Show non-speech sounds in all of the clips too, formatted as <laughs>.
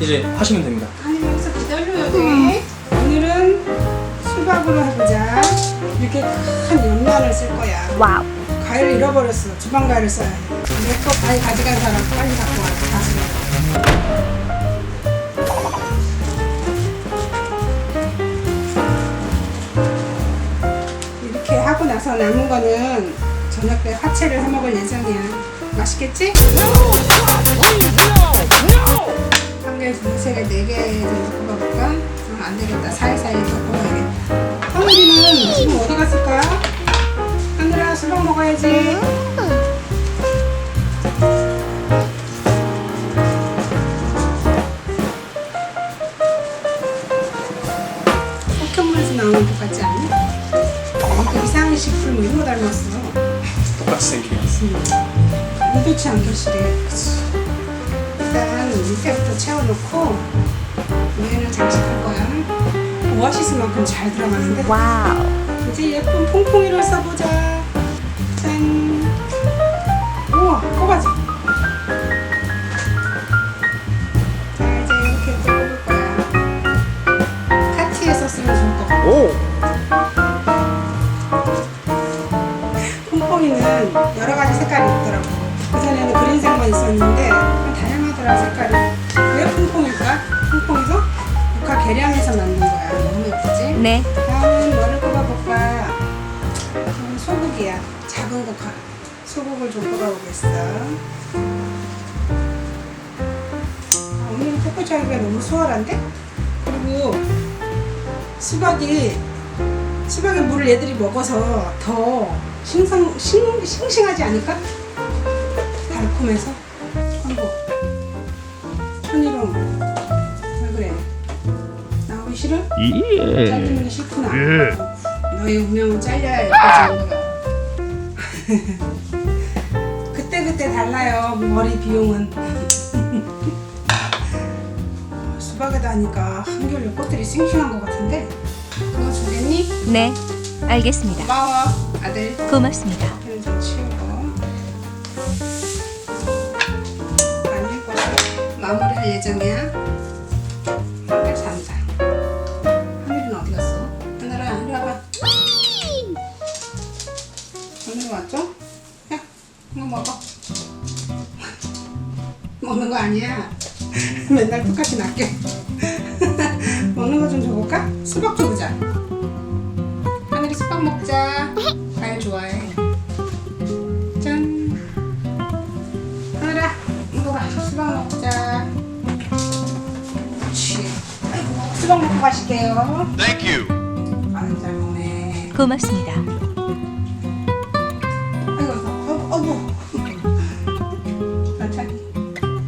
이제 하시면 됩니다. 아니 여기서 기다려야 돼. 오늘은 수박으로 해보자. 이렇게 큰 연면을 쓸 거야. 와우. 과일을 잃어버렸어. 주방 과일을 써야 돼. 내거 과일 가져간 사람 빨리 갖고 와. 다시. 이렇게 하고 나서 남은 거는 저녁 때 화채를 해 먹을 예정이야. 맛있겠지? 개, 두세 개, 네개 정도 꼽아볼까? 어, 안 되겠다. 사이사이 더 꼽아야겠다. 하늘이는 지금 어디 갔을까? 하늘아, 수박 먹어야지. 포켓몬에서 나오는 것 같지 않니? 이거 이상한 식품 뭐 이런 거 닮았어. 똑같이 생기게. 의도치 않게 시래. 그치. 일단 밑에부터 채워놓고 위에는 장식할 거야. 오아시스만큼 잘 들어가는데 와우. 이제 예쁜 퐁퐁이를 써보자. 짠. 우와, 뽑아줘. 자, 이제 이렇게 뽑을 거야. 카티에서 쓰면 좋을 것 같아. 오! 퐁퐁이는 여러 가지 색깔이 있더라고. 그전에는 그린색만 있었는데 좀 다양하더라 색깔이. 왜 퐁퐁일까? 퐁퐁이도 국화 계량해서 만든 거야. 너무 예쁘지? 네. 다음은 뭐를 뽑아볼까? 이건 소국이야. 작은 국화. 소국을 좀 뽑아보겠어. 아, 오늘은 코코차기가 너무 수월한데? 그리고 수박이 수박의 물을 얘들이 먹어서 더 싱성, 싱, 싱싱하지 않을까? 달콤해서 아이고 천일홍 왜 그래 나오기 싫어? 잘리는 게 싫구나 너의 운명은 잘려야 예뻐지는 거야 그때 그때 달라요 머리 비용은 <laughs> 수박에다 하니까 한결에 꽃들이 싱싱한 것 같은데 그거 주겠니? 네. 알겠습니다. 고마워 아들 고맙습니다. 마무리할 예정이야 잔다 하늘이는 어디 갔어? 하늘아 이리 와봐 하늘 왔죠? 야 이거 먹어 <laughs> 먹는 거 아니야 <laughs> 맨날 똑같이 낚여 <laughs> 먹는 거 좀 줘볼까? 수박 줘보자 하늘이 수박 먹자. 과일 좋아해. 수박 먹고 가실게요. Thank you. 아유, 잘 먹네. 고맙습니다. 아이고, 어구, 어구. 천천히.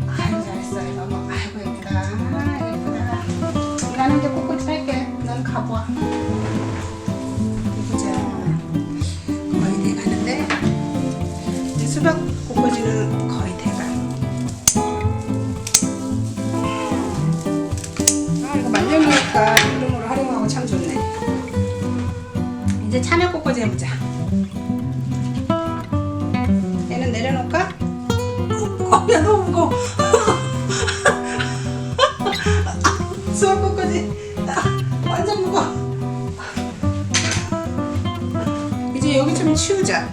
아이고, 잘했어. 이거 봐. 아이고, 예쁘다. 아, 예쁘다. 나는 이제 꼬꼬지 살게. 넌 가봐. 만들니까 이름으로 활용하고 참 좋네. 이제 참외 꼬꼬지 해보자. 얘는 내려놓을까? 어, 야 너무 무거워. <laughs> 수박 꼬꼬지 아, 완전 무거워. 이제 여기 좀 치우자.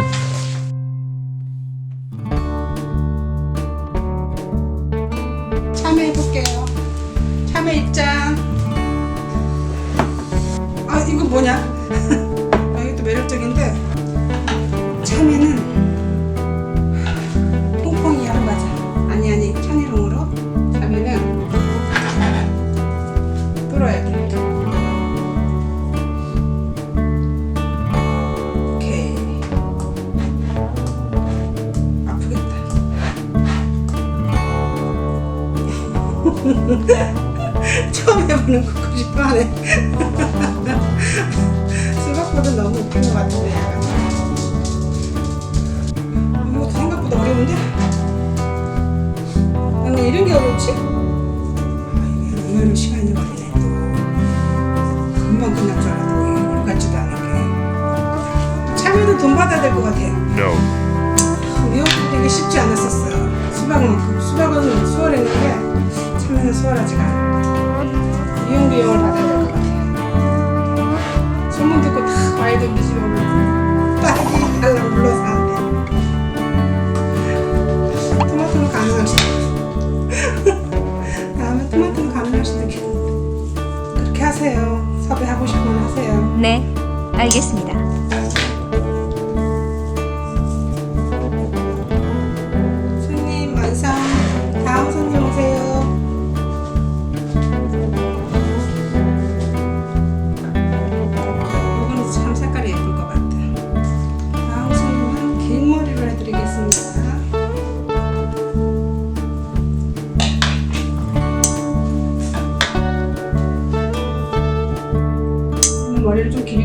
참외 해볼게요. 참외 입장. 아 이거 뭐냐? 아, 이것도 매력적인데 참외는 퐁퐁이야 맞아. 아니 아니 천일홍으로 참외는 뚫어야 돼. 오케이. 아프겠다. <laughs> 처음 해보는 싶어 하네. <laughs> 생각보다 너무 웃긴 것 같은데 이것도 생각보다 어려운데? 나는 이런 게 어렵지? 아, 이게 얼마나 시간이 걸리네 또 금방 끝날 줄 알았더니 물같지도 않은 게 참여도 돈 받아야 될 것 같아 No. 미용실 되게 쉽지 않았었어 수박만큼 수박은 수월했는데 참여는 수월하지가 않아. 이용 비용을 받아야 될 하세요. 섭외하고 싶으면 하세요. 네, 알겠습니다.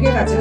ঠিক আছে।